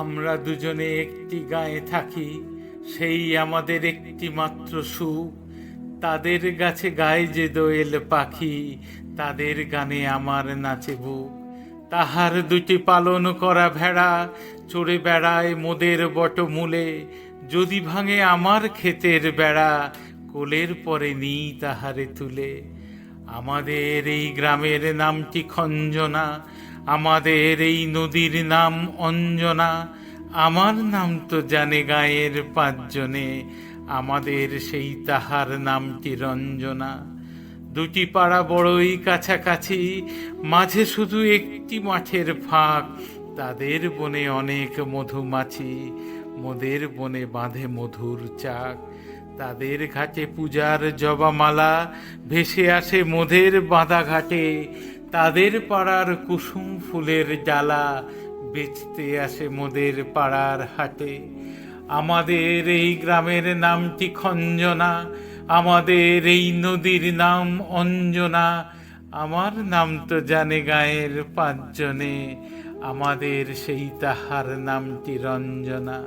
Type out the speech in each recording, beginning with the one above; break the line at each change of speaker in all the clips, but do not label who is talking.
আমরা দুজনে একটি গায়ে থাকি, সেই আমাদের একটি মাত্র সুখ। তাদের গাছে গায়ে যে দোয়েল পাখি, তাদের গানে আমার নাচে বুক। তাহার দুটি পালন করা ভেড়া, চড়ে বেড়ায় মোদের বটমূলে। যদি ভাঙে আমার ক্ষেতের বেড়া কোলের পরে নিই তাহারে তুলে। আমাদের এই গ্রামের নামটি খঞ্জনা, আমাদের এই নদীর নাম অঞ্জনা। আমার নাম তো জানে গায়ের পাঁচজনে, আমাদের সেই তাহার নামটি রঞ্জনা। দুটি পাড়া বড়ই কাছাকাছি, মাঝে শুধু একটি মাঠের ফাঁক। তাদের বনে অনেক মধুমাছি, মোদের বনে বাঁধে মধুর চাক। তাদের ঘাটে পূজার জবামালা, ভেসে আসে মোদের বাঁধা ঘাটে তাদের পাড়ার কুসুম ফুলের ডালা, বেচতে আসে মোদের পাড়ার হাটে। আমাদের এই গ্রামের নামটি খঞ্জনা, আমাদের এই নদীর নাম অঞ্জনা। আমার নাম তো জানে গায়ের পাঁচজনে, আমাদের সেই তাহার নামটি রঞ্জনা।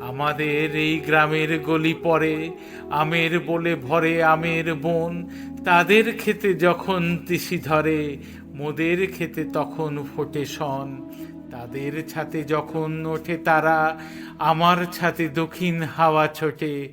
আমাদের এই গ্রামের গলি পরে আমের বলে ভরে আমের বোন। তাদের খেতে যখন তিসি ধরে, মোদের খেতে তখন ফোটে সন তাদের ছাতে যখন ওঠে তারা, আমার ছাতে দক্ষিণ হাওয়া ছোটে।